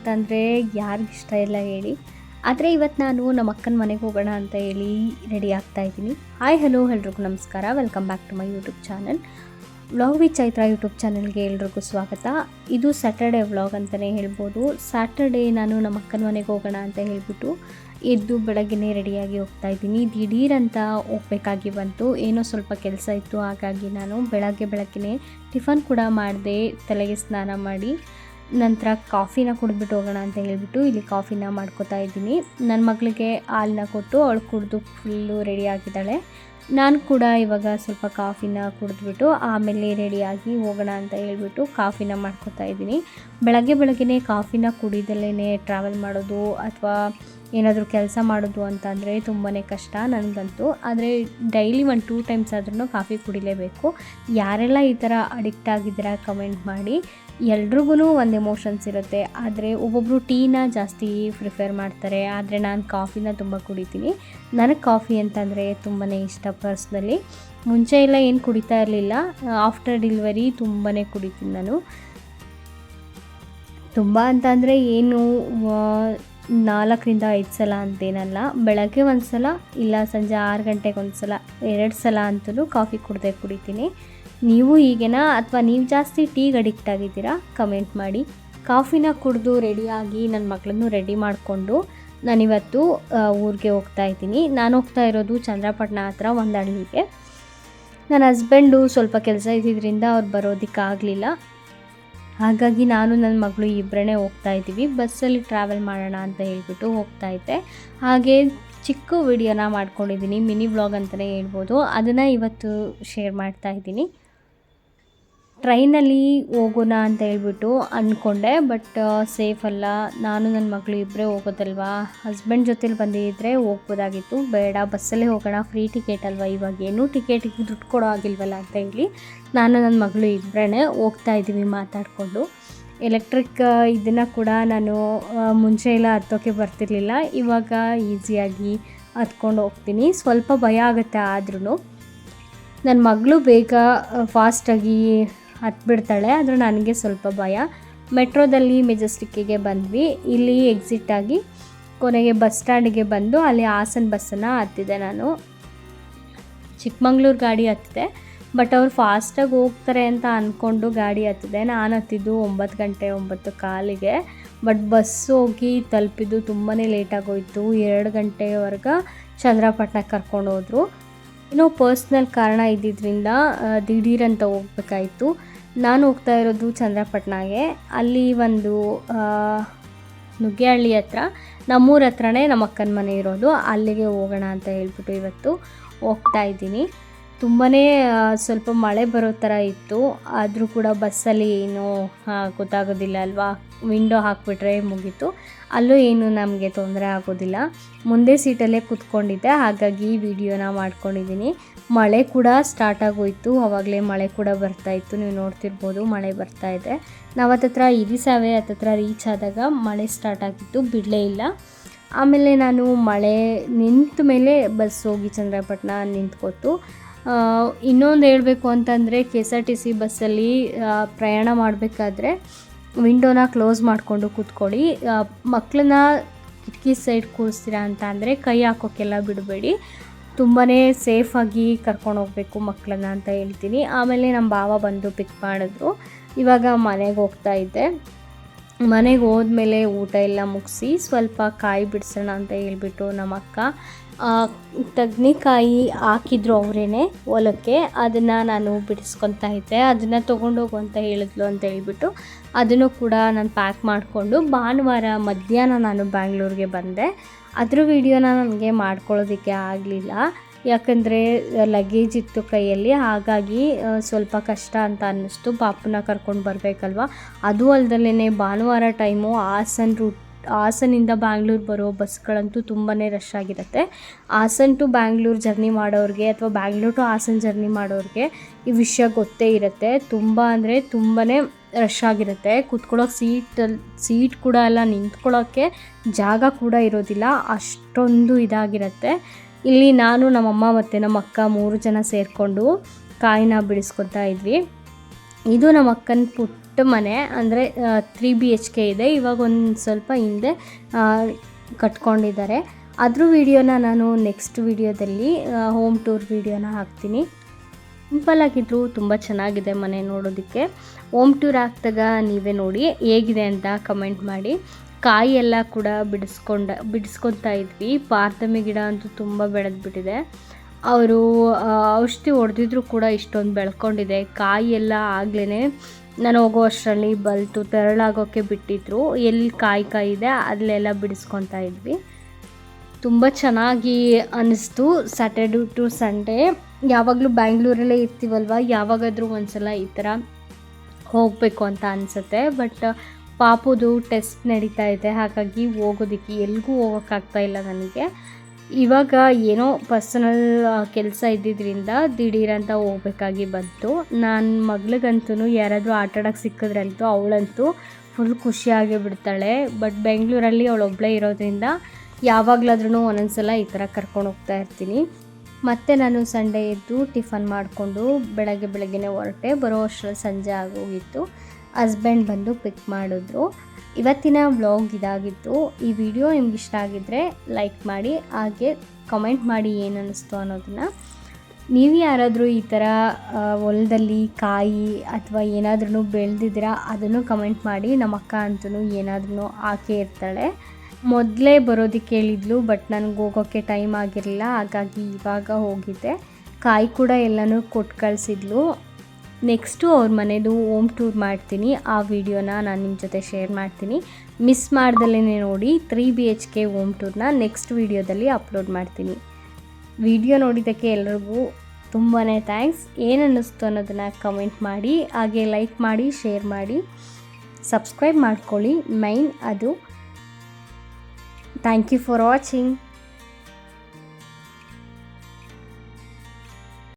ಅಂತಂದರೆ ಯಾರಿಗಿಷ್ಟ ಇಲ್ಲ ಹೇಳಿ. ಆದರೆ ಇವತ್ತು ನಾನು ನಮ್ಮ ಅಕ್ಕನ ಮನೆಗೆ ಹೋಗೋಣ ಅಂತ ಹೇಳಿ ರೆಡಿ ಆಗ್ತಾ ಇದ್ದೀನಿ. ಹಾಯ್ ಹಲೋ ಎಲ್ರಿಗೂ ನಮಸ್ಕಾರ. Welcome back to my YouTube channel vlog V Chaitra YouTube ಚಾನಲ್ಗೆ ಎಲ್ರಿಗೂ ಸ್ವಾಗತ. ಇದು ಸ್ಯಾಟರ್ಡೇ ವ್ಲಾಗ್ ಅಂತಲೇ ಹೇಳ್ಬೋದು. ಸ್ಯಾಟರ್ಡೇ ನಾನು ನಮ್ಮ ಅಕ್ಕನ ಮನೆಗೆ ಹೋಗೋಣ ಅಂತ ಹೇಳಿಬಿಟ್ಟು ಎದ್ದು ಬೆಳಗ್ಗೆ ರೆಡಿಯಾಗಿ ಹೋಗ್ತಾ ಇದ್ದೀನಿ. ದಿಢೀರಂತ ಹೋಗ್ಬೇಕಾಗಿ ಬಂತು. ಏನೋ ಸ್ವಲ್ಪ ಕೆಲಸ ಇತ್ತು. ಹಾಗಾಗಿ ನಾನು ಬೆಳಗ್ಗೆ ಬೆಳಗ್ಗೆ ಟಿಫನ್ ಕೂಡ ಮಾಡಿದೆ, ತಲೆಗೆ ಸ್ನಾನ ಮಾಡಿ. ನಂತರ ಕಾಫಿನ ಕುಡಿದ್ಬಿಟ್ಟು ಹೋಗೋಣ ಅಂತ ಹೇಳಿಬಿಟ್ಟು ಇಲ್ಲಿ ಕಾಫಿನ ಮಾಡ್ಕೋತಾ ಇದ್ದೀನಿ. ನನ್ನ ಮಗಳಿಗೆ ಹಾಲನ್ನ ಕೊಟ್ಟು ಅವಳು ಕುಡಿದು ಫುಲ್ಲು ರೆಡಿ ಆಗಿದ್ದಾಳೆ. ನಾನು ಕೂಡ ಇವಾಗ ಸ್ವಲ್ಪ ಕಾಫಿನ ಕುಡಿದ್ಬಿಟ್ಟು ಆಮೇಲೆ ರೆಡಿಯಾಗಿ ಹೋಗೋಣ ಅಂತ ಹೇಳ್ಬಿಟ್ಟು ಕಾಫಿನ ಮಾಡ್ಕೊತಾ ಇದ್ದೀನಿ. ಬೆಳಗ್ಗೆ ಬೆಳಗ್ಗೆ ಕಾಫಿನ ಕುಡಿದಲ್ಲೇ ಟ್ರಾವೆಲ್ ಮಾಡೋದು ಅಥವಾ ಏನಾದರೂ ಕೆಲಸ ಮಾಡೋದು ಅಂತಂದರೆ ತುಂಬಾ ಕಷ್ಟ ನನಗಂತೂ. ಆದರೆ ಡೈಲಿ ಒಂದು ಟೂ ಟೈಮ್ಸ್ ಆದ್ರೂ ಕಾಫಿ ಕುಡಿಲೇಬೇಕು. ಯಾರೆಲ್ಲ ಈ ಥರ ಅಡಿಕ್ಟ್ ಆಗಿದ್ದೀರಾ ಕಮೆಂಟ್ ಮಾಡಿ. ಎಲ್ರಿಗೂ ಒಂದು ಎಮೋಷನ್ಸ್ ಇರುತ್ತೆ. ಆದರೆ ಒಬ್ಬೊಬ್ಬರು ಟೀನ ಜಾಸ್ತಿ ಪ್ರಿಫರ್ ಮಾಡ್ತಾರೆ. ಆದರೆ ನಾನು ಕಾಫಿನ ತುಂಬ ಕುಡಿತೀನಿ. ನನಗೆ ಕಾಫಿ ಅಂತಂದರೆ ತುಂಬಾ ಇಷ್ಟ. ಪರ್ಸ್ನಲಿ ಮುಂಚೆ ಎಲ್ಲ ಏನು ಕುಡಿತಾ ಇರಲಿಲ್ಲ. ಆಫ್ಟರ್ ಡೆಲಿವರಿ ತುಂಬಾ ಕುಡಿತೀನಿ ನಾನು. ತುಂಬ ಅಂತಂದರೆ ಏನು ನಾಲ್ಕರಿಂದ ಐದು ಸಲ ಅಂತೇನಲ್ಲ. ಬೆಳಗ್ಗೆ ಒಂದು ಸಲ, ಇಲ್ಲ ಸಂಜೆ ಆರು ಗಂಟೆಗೆ ಒಂದು ಸಲ, ಎರಡು ಸಲ ಅಂತಲೂ ಕಾಫಿ ಕುಡ್ದೆ ಕುಡಿತೀನಿ. ನೀವು ಈಗೇನಾ ಅಥವಾ ನೀವು ಜಾಸ್ತಿ ಟೀಗೆ ಅಡಿಕ್ಟ್ ಆಗಿದ್ದೀರಾ, ಕಮೆಂಟ್ ಮಾಡಿ. ಕಾಫಿನ ಕುಡಿದು ರೆಡಿಯಾಗಿ ನನ್ನ ಮಕ್ಕಳನ್ನು ರೆಡಿ ಮಾಡಿಕೊಂಡು ನಾನಿವತ್ತು ಊರಿಗೆ ಹೋಗ್ತಾ ಇದ್ದೀನಿ. ನಾನು ಹೋಗ್ತಾ ಇರೋದು ಚಂದ್ರಪಟ್ಟಣ ಹತ್ರ, ಒಂದು ಹಳ್ಳಿಗೆ. ನನ್ನ ಹಸ್ಬೆಂಡು ಸ್ವಲ್ಪ ಕೆಲಸ ಇದ್ದಿದ್ದರಿಂದ ಅವ್ರು ಬರೋದಕ್ಕಾಗಲಿಲ್ಲ. ಹಾಗಾಗಿ ನಾನು ನನ್ನ ಮಗಳು ಇಬ್ಬರೇ ಹೋಗ್ತಾ ಇದ್ದೀವಿ. ಬಸ್ಸಲ್ಲಿ ಟ್ರಾವೆಲ್ ಮಾಡೋಣ ಅಂತ ಹೇಳ್ಬಿಟ್ಟು ಹೋಗ್ತಾ ಇದ್ದೆ. ಹಾಗೆ ಚಿಕ್ಕ ವಿಡಿಯೋನ ಮಾಡ್ಕೊಂಡಿದ್ದೀನಿ, ಮಿನಿ ವ್ಲಾಗ್ ಅಂತಲೇ ಹೇಳ್ಬೋದು. ಅದನ್ನು ಇವತ್ತು ಶೇರ್ ಮಾಡ್ತಾ ಇದ್ದೀನಿ. ಟ್ರೈನಲ್ಲಿ ಹೋಗೋಣ ಅಂತ ಹೇಳ್ಬಿಟ್ಟು ಅಂದ್ಕೊಂಡೆ, ಬಟ್ ಸೇಫ್ ಅಲ್ಲ. ನಾನು ನನ್ನ ಮಗಳು ಇಬ್ಬರೇ ಹೋಗೋದಲ್ವಾ? ಹಸ್ಬೆಂಡ್ ಜೊತೇಲಿ ಬಂದಿದ್ದರೆ ಹೋಗ್ಬೋದಾಗಿತ್ತು. ಬೇಡ, ಬಸ್ಸಲ್ಲೇ ಹೋಗೋಣ. ಫ್ರೀ ಟಿಕೆಟ್ ಅಲ್ವಾ ಇವಾಗ? ಏನು ಟಿಕೆಟಿಗೆ ದುಡ್ಡು ಕೊಡೋ ಆಗಿಲ್ವಲ್ಲ ಅಂತ ಹೇಳಿ ನಾನು ನನ್ನ ಮಗಳು ಇಬ್ಬರೇ ಹೋಗ್ತಾ ಇದ್ದೀವಿ ಮಾತಾಡಿಕೊಂಡು. ಎಲೆಕ್ಟ್ರಿಕ್ ಇದನ್ನು ಕೂಡ ನಾನು ಮುಂಚೆ ಎಲ್ಲ ಹತ್ತೋಕ್ಕೆ ಬರ್ತಿರ್ಲಿಲ್ಲ. ಇವಾಗ ಈಸಿಯಾಗಿ ಹತ್ಕೊಂಡು ಹೋಗ್ತೀನಿ. ಸ್ವಲ್ಪ ಭಯ ಆಗುತ್ತೆ ಆದ್ರೂ ನನ್ನ ಮಗಳು ಬೇಗ ಫಾಸ್ಟಾಗಿ ಹತ್ಬಿಡ್ತಾಳೆ, ಆದರೂ ನನಗೆ ಸ್ವಲ್ಪ ಭಯ. ಮೆಟ್ರೋದಲ್ಲಿ ಮೆಜೆಸ್ಟಿಕ್ಕಿಗೆ ಬಂದ್ವಿ. ಇಲ್ಲಿ ಎಕ್ಸಿಟ್ ಆಗಿ ಕೊನೆಗೆ ಬಸ್ ಸ್ಟ್ಯಾಂಡಿಗೆ ಬಂದು ಅಲ್ಲಿ ಹಾಸನ ಬಸ್ಸನ್ನು ಹತ್ತಿದೆ ನಾನು. ಚಿಕ್ಕಮಂಗ್ಳೂರು ಗಾಡಿ ಹತ್ತಿದೆ, ಬಟ್ ಅವ್ರು ಫಾಸ್ಟಾಗಿ ಹೋಗ್ತಾರೆ ಅಂತ ಅಂದ್ಕೊಂಡು ಗಾಡಿ ಹತ್ತಿದೆ. ನಾನು ಹತ್ತಿದ್ದು ಒಂಬತ್ತು ಗಂಟೆ ಒಂಬತ್ತು ಕಾಲಿಗೆ, ಬಟ್ ಬಸ್ ಹೋಗಿ ತಲುಪಿದ್ದು ತುಂಬಾ ಲೇಟಾಗೋಯಿತು ಎರಡು ಗಂಟೆವರೆಗೆ ಚಂದ್ರಪಟ್ಟಣಕ್ಕೆ ಕರ್ಕೊಂಡು ಹೋದರು ಏನೋ ಪರ್ಸ್ನಲ್ ಕಾರಣ ಇದ್ದಿದ್ದರಿಂದ ದಿಢೀರಂತ ಹೋಗ್ಬೇಕಾಯಿತು. ನಾನು ಹೋಗ್ತಾ ಇರೋದು ಚಂದ್ರಪಟ್ಟಣಗೆ ಅಲ್ಲಿ ಒಂದು ನುಗ್ಗೇಹಳ್ಳಿ ಹತ್ರ. ನಮ್ಮೂರ ಹತ್ರನೇ ನಮ್ಮ ಅಕ್ಕನ ಮನೆ ಇರೋದು. ಅಲ್ಲಿಗೆ ಹೋಗೋಣ ಅಂತ ಹೇಳ್ಬಿಟ್ಟು ಇವತ್ತು ಹೋಗ್ತಾ ಇದ್ದೀನಿ. ತುಂಬಾ ಸ್ವಲ್ಪ ಮಳೆ ಬರೋ ಥರ ಇತ್ತು. ಆದರೂ ಕೂಡ ಬಸ್ಸಲ್ಲಿ ಏನು ಗೊತ್ತಾಗೋದಿಲ್ಲ ಅಲ್ವಾ? ವಿಂಡೋ ಹಾಕ್ಬಿಟ್ರೆ ಮುಗೀತು. ಅಲ್ಲೂ ಏನು ನಮಗೆ ತೊಂದರೆ ಆಗೋದಿಲ್ಲ. ಮುಂದೆ ಸೀಟಲ್ಲೇ ಕೂತ್ಕೊಂಡಿದ್ದೆ. ಹಾಗಾಗಿ ವಿಡಿಯೋನ ಮಾಡ್ಕೊಂಡಿದ್ದೀನಿ. ಮಳೆ ಕೂಡ ಸ್ಟಾರ್ಟ್ ಆಗೋಯಿತು. ಅವಾಗಲೇ ಮಳೆ ಕೂಡ ಬರ್ತಾ ಇತ್ತು. ನೀವು ನೋಡ್ತಿರ್ಬೋದು ಮಳೆ ಬರ್ತಾ ಇದೆ. ನಾವು ಹತ್ತತ್ರ ಇರಿಸಾವೆ, ಹತ್ತತ್ರ ರೀಚ್ ಆದಾಗ ಮಳೆ ಸ್ಟಾರ್ಟ್ ಆಗಿತ್ತು. ಬಿಡಲೇ ಇಲ್ಲ. ಆಮೇಲೆ ನಾನು ಮಳೆ ನಿಂತ ಮೇಲೆ ಬಸ್ ಹೋಗಿ ಚಂದ್ರಪಟ್ಟಣ ನಿಂತ್ಕೊತು. ಇನ್ನೊಂದು ಹೇಳಬೇಕು ಅಂತಂದರೆ K S R T C ಬಸ್ಸಲ್ಲಿ ಪ್ರಯಾಣ ಮಾಡಬೇಕಾದ್ರೆ ವಿಂಡೋನ ಕ್ಲೋಸ್ ಮಾಡಿಕೊಂಡು ಕೂತ್ಕೊಳ್ಳಿ. ಮಕ್ಕಳನ್ನ ಕಿಟಕಿ ಸೈಡ್ ಕೂರಿಸ್ತೀರಾ ಅಂತ ಅಂದರೆ ಕೈ ಹಾಕೋಕ್ಕೆಲ್ಲ ಬಿಡಬೇಡಿ. ತುಂಬಾ ಸೇಫಾಗಿ ಕರ್ಕೊಂಡು ಹೋಗಬೇಕು ಮಕ್ಕಳನ್ನ ಅಂತ ಹೇಳ್ತೀನಿ. ಆಮೇಲೆ ನಮ್ಮ ಭಾವ ಬಂದು ಪಿಕ್ ಮಾಡಿದ್ರು. ಇವಾಗ ಮನೆಗೆ ಹೋಗ್ತಾ ಇದ್ದೆ. ಮನೆಗೆ ಹೋದ್ಮೇಲೆ ಊಟ ಎಲ್ಲ ಮುಗಿಸಿ ಸ್ವಲ್ಪ ಕಾಯಿ ಬಿಡಿಸೋಣ ಅಂತ ಹೇಳಿಬಿಟ್ಟು ನಮ್ಮ ಅಕ್ಕ ತಗ್ನಿಕಾಯಿ ಹಾಕಿದ್ರು ಅವರೇ ಹೊಲಕ್ಕೆ, ಅದನ್ನು ನಾನು ಬಿಡಿಸ್ಕೊತಾ ಇದ್ದೆ. ಅದನ್ನು ತೊಗೊಂಡೋಗು ಅಂತ ಹೇಳಿದ್ಲು ಅಂತ ಹೇಳ್ಬಿಟ್ಟು ಅದನ್ನು ಕೂಡ ನಾನು ಪ್ಯಾಕ್ ಮಾಡಿಕೊಂಡು ಭಾನುವಾರ ಮಧ್ಯಾಹ್ನ ನಾನು ಬ್ಯಾಂಗ್ಳೂರಿಗೆ ಬಂದೆ. ಅದ್ರ ವಿಡಿಯೋನ ನನಗೆ ಮಾಡ್ಕೊಳ್ಳೋದಕ್ಕೆ ಆಗಲಿಲ್ಲ. ಯಾಕಂದರೆ ಲಗೇಜ್ ಇತ್ತು ಕೈಯಲ್ಲಿ, ಹಾಗಾಗಿ ಸ್ವಲ್ಪ ಕಷ್ಟ ಅಂತ ಅನ್ನಿಸ್ತು. ಪಾಪನ ಕರ್ಕೊಂಡು ಬರಬೇಕಲ್ವ? ಅದು ಅಲ್ದಲೇ ಭಾನುವಾರ ಟೈಮು ಹಾಸನ್ ರೂಟ್ ಹಾಸನಿಂದ ಬ್ಯಾಂಗ್ಳೂರು ಬರೋ ಬಸ್ಗಳಂತೂ ತುಂಬಾ ರಶ್ ಆಗಿರುತ್ತೆ. ಹಾಸನ್ ಟು ಬ್ಯಾಂಗ್ಳೂರು ಜರ್ನಿ ಮಾಡೋರಿಗೆ ಅಥವಾ ಬ್ಯಾಂಗ್ಳೂರು ಟು ಹಾಸನ್ ಜರ್ನಿ ಮಾಡೋರಿಗೆ ಈ ವಿಷಯ ಗೊತ್ತೇ ಇರುತ್ತೆ. ತುಂಬ ಅಂದರೆ ತುಂಬಾ ರಶ್ ಆಗಿರುತ್ತೆ. ಕೂತ್ಕೊಳ್ಳೋಕೆ ಸೀಟಲ್ಲಿ ಸೀಟ್ ಕೂಡ ಎಲ್ಲ ನಿಂತ್ಕೊಳ್ಳೋಕ್ಕೆ ಜಾಗ ಕೂಡ ಇರೋದಿಲ್ಲ. ಅಷ್ಟೊಂದು ಇದಾಗಿರುತ್ತೆ. ಇಲ್ಲಿ ನಾನು, ನಮ್ಮಮ್ಮ ಮತ್ತು ನಮ್ಮ ಅಕ್ಕ ಮೂರು ಜನ ಸೇರಿಕೊಂಡು ಕಾಯಿನ ಬಿಡಿಸ್ಕೊತಾ ಇದ್ವಿ. ಇದು ನಮ್ಮ ಅಕ್ಕನ ಪುಟ್ಟ ಮನೆ, ಅಂದರೆ ತ್ರೀ ಬಿ ಎಚ್ ಕೆ ಇದೆ. ಇವಾಗ ಒಂದು ಸ್ವಲ್ಪ ಹಿಂದೆ ಕಟ್ಕೊಂಡಿದ್ದಾರೆ. ಅದ್ರ ವಿಡಿಯೋನ ನಾನು ನೆಕ್ಸ್ಟ್ ವಿಡಿಯೋದಲ್ಲಿ ಹೋಮ್ ಟೂರ್ ವಿಡಿಯೋನ ಹಾಕ್ತೀನಿ. ಸಿಂಪಲ್ ಆಗಿದ್ರು ತುಂಬ ಚೆನ್ನಾಗಿದೆ ಮನೆ ನೋಡೋದಕ್ಕೆ. ಹೋಮ್ ಟೂರ್ ಹಾಕಿದಾಗ ನೀವೇ ನೋಡಿ, ಹೇಗಿದೆ ಅಂತ ಕಮೆಂಟ್ ಮಾಡಿ. ಕಾಯಿ ಎಲ್ಲ ಕೂಡ ಬಿಡಿಸ್ಕೊಂಡ, ಬಿಡಿಸ್ಕೊತಾ ಇದ್ವಿ. ಪಾರ್ದಮಿ ಗಿಡ ಅಂತೂ ತುಂಬ ಬೆಳೆದ್ಬಿಟ್ಟಿದೆ. ಅವರು ಔಷಧಿ ಹೊಡೆದಿದ್ರು ಕೂಡ ಇಷ್ಟೊಂದು ಬೆಳ್ಕೊಂಡಿದೆ. ಕಾಯಿ ಎಲ್ಲ ಆಗ್ಲೇ ನಾನು ಹೋಗೋ ಅಷ್ಟರಲ್ಲಿ ಬಲ್ತು ತೆರಳಾಗೋಕ್ಕೆ ಬಿಟ್ಟಿದ್ರು. ಎಲ್ಲಿ ಕಾಯಿ ಕಾಯಿ ಇದೆ ಅಲ್ಲೆಲ್ಲ ಬಿಡಿಸ್ಕೊತಾ ಇದ್ವಿ. ತುಂಬ ಚೆನ್ನಾಗಿ ಅನ್ನಿಸ್ತು ಸ್ಯಾಟರ್ಡೆ ಟು ಸಂಡೇ ಯಾವಾಗಲೂ ಬ್ಯಾಂಗ್ಳೂರಲ್ಲೇ ಇರ್ತೀವಲ್ವ? ಯಾವಾಗಾದರೂ ಒಂದ್ಸಲ ಈ ಥರ ಹೋಗಬೇಕು ಅಂತ ಅನಿಸುತ್ತೆ. ಬಟ್, ಪಾಪುದು ಟೆಸ್ಟ್ ನಡೀತಾ ಇದೆ. ಹಾಗಾಗಿ ಹೋಗೋದಕ್ಕೆ ಎಲ್ಲಿಗೂ ಹೋಗೋಕ್ಕಾಗ್ತಾ ಇಲ್ಲ ನನಗೆ. ಇವಾಗ ಏನೋ ಪರ್ಸನಲ್ ಕೆಲಸ ಇದ್ದಿದ್ದರಿಂದ ದಿಢೀರಂತ ಹೋಗ್ಬೇಕಾಗಿ ಬಂತು. ನನ್ನ ಮಗ್ಳಿಗಂತೂ ಯಾರಾದರೂ ಆಟ ಆಡೋಕ್ಕೆ ಸಿಕ್ಕಿದ್ರಂತೂ ಅವಳಂತೂ ಫುಲ್ ಖುಷಿಯಾಗಿ ಬಿಡ್ತಾಳೆ. ಬಟ್ ಬೆಂಗಳೂರಲ್ಲಿ ಅವಳೊಬ್ಬಳೇ ಇರೋದ್ರಿಂದ ಯಾವಾಗಲಾದ್ರೂ ಒಂದೊಂದ್ಸಲ ಈ ಥರ ಕರ್ಕೊಂಡು ಹೋಗ್ತಾ ಇರ್ತೀನಿ. ಮತ್ತೆ ನಾನು ಸಂಡೇ ಎದ್ದು ಟಿಫನ್ ಮಾಡಿಕೊಂಡು ಬೆಳಗ್ಗೆ ಬೆಳಗ್ಗೆನೇ ಹೊರಟೆ. ಬರೋ ಅಷ್ಟರಲ್ಲಿ ಸಂಜೆ ಆಗೋಗಿತ್ತು. ಹಸ್ಬೆಂಡ್ ಬಂದು ಪಿಕ್ ಮಾಡಿದ್ರು. ಇವತ್ತಿನ ವ್ಲಾಗ್ ಇದಾಗಿತ್ತು ಈ ವಿಡಿಯೋ ನಿಮ್ಗೆ ಇಷ್ಟ ಆಗಿದ್ದರೆ ಲೈಕ್ ಮಾಡಿ, ಹಾಗೆ ಕಮೆಂಟ್ ಮಾಡಿ ಏನು ಅನ್ನಿಸ್ತು ಅನ್ನೋದನ್ನು. ನೀವು ಯಾರಾದರೂ ಈ ಥರ ಹೊಲದಲ್ಲಿ ಕಾಯಿ ಅಥವಾ ಏನಾದ್ರೂ ಬೆಳೆದಿದ್ದೀರಾ, ಅದನ್ನು ಕಮೆಂಟ್ ಮಾಡಿ, ನಮ್ಮ ಅಕ್ಕ ಅಂತೂ ಏನಾದ್ರೂ ಹಾಕೇ ಇರ್ತಾಳೆ. ಮೊದಲೇ ಬರೋದಕ್ಕೆ ಹೇಳಿದ್ಲು ಬಟ್ ನನಗೆ ಹೋಗೋಕ್ಕೆ ಟೈಮ್ ಆಗಿರಲಿಲ್ಲ, ಹಾಗಾಗಿ ಇವಾಗ ಹೋಗಿದ್ದೆ. ಕಾಯಿ ಕೂಡ ಎಲ್ಲನೂ ಕೊಟ್ಟು ಕಳಿಸಿದ್ಲು. ನೆಕ್ಸ್ಟು ಅವ್ರ ಮನೆಯದು ಹೋಮ್ ಟೂರ್ ಮಾಡ್ತೀನಿ. ಆ ವಿಡಿಯೋನ ನಾನು ನಿಮ್ಮ ಜೊತೆ ಶೇರ್ ಮಾಡ್ತೀನಿ. ಮಿಸ್ ಮಾಡ್ದಲೇ ನೋಡಿ three B H K home ಟೂರ್ನ next ವಿಡಿಯೋದಲ್ಲಿ ಅಪ್ಲೋಡ್ ಮಾಡ್ತೀನಿ. ವಿಡಿಯೋ ನೋಡಿದ್ದಕ್ಕೆ ಎಲ್ರಿಗೂ ತುಂಬಾ ಥ್ಯಾಂಕ್ಸ್. ಏನು ಅನ್ನಿಸ್ತು ಅನ್ನೋದನ್ನು ಕಮೆಂಟ್ ಮಾಡಿ, ಹಾಗೆ ಲೈಕ್ ಮಾಡಿ, ಶೇರ್ ಮಾಡಿ, ಸಬ್ಸ್ಕ್ರೈಬ್ ಮಾಡ್ಕೊಳ್ಳಿ. ಮೈನ್ ಅದು. Thank you for watching.